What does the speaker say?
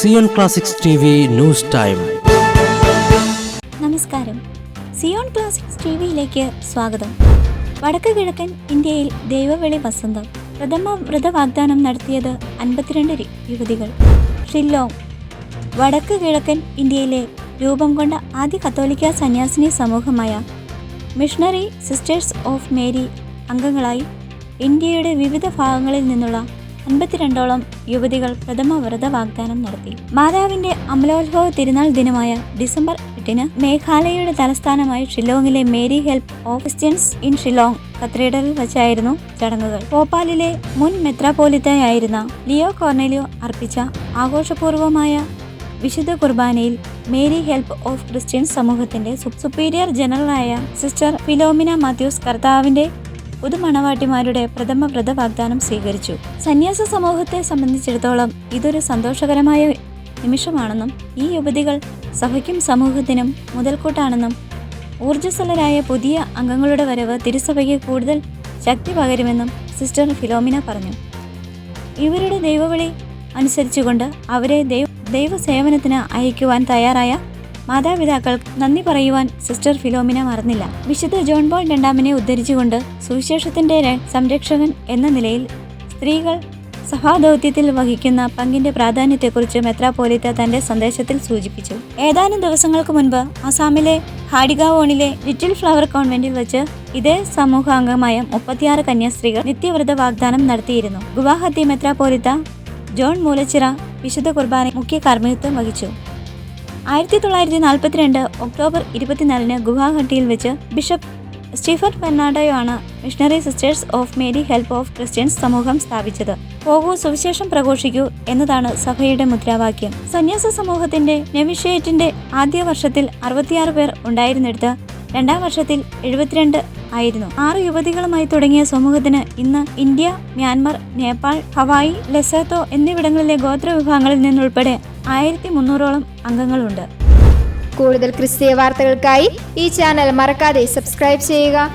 Zion classics news time നമസ്കാരം. Zion classics T വിയിലേക്ക് സ്വാഗതം. വടക്ക് കിഴക്കൻ ഇന്ത്യയിൽ ദൈവവെളി വസന്തം. പ്രഥമ വ്രത വാഗ്ദാനം നടത്തിയത് അൻപത്തിരണ്ട് യുവതികൾ. ഷില്ലോങ്. വടക്ക് കിഴക്കൻ ഇന്ത്യയിലെ രൂപം കൊണ്ട ആദ്യ കത്തോലിക്ക സന്യാസിനി സമൂഹമായ മിഷണറി സിസ്റ്റേഴ്സ് ഓഫ് മേരി അംഗങ്ങളായി ഇന്ത്യയുടെ വിവിധ ഭാഗങ്ങളിൽ നിന്നുള്ള അൻപത്തിരണ്ടോളം യുവതികൾ പ്രഥമ വ്രത വാഗ്ദാനം നടത്തി. മാതാവിന്റെ അമലോത്ഭവ തിരുനാൾ ദിനമായ ഡിസംബർ എട്ടിന് മേഘാലയയുടെ തലസ്ഥാനമായ ഷില്ലോങ്ങിലെ Mary help of Christians in Shillong കത്തീഡ്രലിൽ വച്ചായിരുന്നു ചടങ്ങുകൾ. ഭോപ്പാലിലെ മുൻ മെത്രാപോലിത്തയായിരുന്ന ലിയോ കോർനെലിയോ അർപ്പിച്ച ആഘോഷപൂർവമായ വിശുദ്ധ കുർബാനയിൽ മേരി ഹെൽപ്പ് ഓഫ് ക്രിസ്ത്യൻ സമൂഹത്തിന്റെ സുപ്പീരിയർ ജനറലായ സിസ്റ്റർ ഫിലോമിന മാത്യൂസ് കർത്താവിന്റെ പുതുമണവാട്ടിമാരുടെ പ്രഥമ വ്രത വാഗ്ദാനം സ്വീകരിച്ചു. സന്യാസ സമൂഹത്തെ സംബന്ധിച്ചിടത്തോളം ഇതൊരു സന്തോഷകരമായ നിമിഷമാണെന്നും ഈ യുവതികൾ സഭയ്ക്കും സമൂഹത്തിനും മുതൽക്കൂട്ടാണെന്നും ഊർജസ്വലരായ പുതിയ അംഗങ്ങളുടെ വരവ് തിരുസഭയ്ക്ക് കൂടുതൽ ശക്തി പകരുമെന്നും സിസ്റ്റർ ഫിലോമിന പറഞ്ഞു. ഇവരുടെ ദൈവവിളി അനുസരിച്ചുകൊണ്ട് അവരെ ദൈവ ദൈവസേവനത്തിന് അയക്കുവാൻ തയ്യാറായ മാതാപിതാക്കൾ നന്ദി പറയുവാൻ സിസ്റ്റർ ഫിലോമിന മറന്നില്ല. വിശുദ്ധ ജോൺ ബോൾ രണ്ടാമിനെ ഉദ്ധരിച്ചുകൊണ്ട് സുവിശേഷത്തിന്റെ സംരക്ഷകൻ എന്ന നിലയിൽ സ്ത്രീകൾ സഭാദൗത്യത്തിൽ വഹിക്കുന്ന പങ്കിന്റെ പ്രാധാന്യത്തെക്കുറിച്ച് മെത്രാപോലിത്ത തന്റെ സന്ദേശത്തിൽ സൂചിപ്പിച്ചു. ഏതാനും ദിവസങ്ങൾക്ക് മുൻപ് അസാമിലെ ഹാഡിഗാവോണിലെ ലിറ്റിൽ ഫ്ലവർ കോൺവെന്റിൽ വെച്ച് ഇതേ സമൂഹാംഗമായ മുപ്പത്തിയാറ് കന്യാസ്ത്രീകൾ നിത്യവ്രത വാഗ്ദാനം നടത്തിയിരുന്നു. ഗുവാഹത്തി മെത്രാപോലിത്ത ജോൺ മൂലച്ചിറ വിശുദ്ധ കുർബാന മുഖ്യ കർമ്മയുത്വം വഹിച്ചു. ആയിരത്തി തൊള്ളായിരത്തി നാൽപ്പത്തിരണ്ട് ഒക്ടോബർ ഇരുപത്തിനാലിന് ഗുവാഹട്ടിയിൽ വെച്ച് ബിഷപ്പ് സ്റ്റീഫൻ ഫെർണാണ്ടയോ ആണ് missionary sisters of Mary help of Christians സമൂഹം സ്ഥാപിച്ചത്. പോകൂ സുവിശേഷം പ്രഘോഷിക്കൂ എന്നതാണ് സഭയുടെ മുദ്രാവാക്യം. സന്യാസ സമൂഹത്തിന്റെ നെവിഷ്യേറ്റിന്റെ ആദ്യ വർഷത്തിൽ അറുപത്തിയാറ് പേർ ഉണ്ടായിരുന്നിടത്ത് രണ്ടാം വർഷത്തിൽ എഴുപത്തിരണ്ട് ആയിരുന്നു. ആറ് യുവതികളുമായി തുടങ്ങിയ സമൂഹത്തിന് ഇന്ന് India Myanmar Nepal Hawaii Lesotho എന്നിവിടങ്ങളിലെ ഗോത്ര വിഭാഗങ്ങളിൽ നിന്നുൾപ്പെടെ ആയിരത്തി മുന്നൂറോളം അംഗങ്ങളുണ്ട്. കൂടുതൽ ക്രിസ്തീയ വാർത്തകൾക്കായി ഈ ചാനൽ മറക്കാതെ സബ്സ്ക്രൈബ് ചെയ്യുക.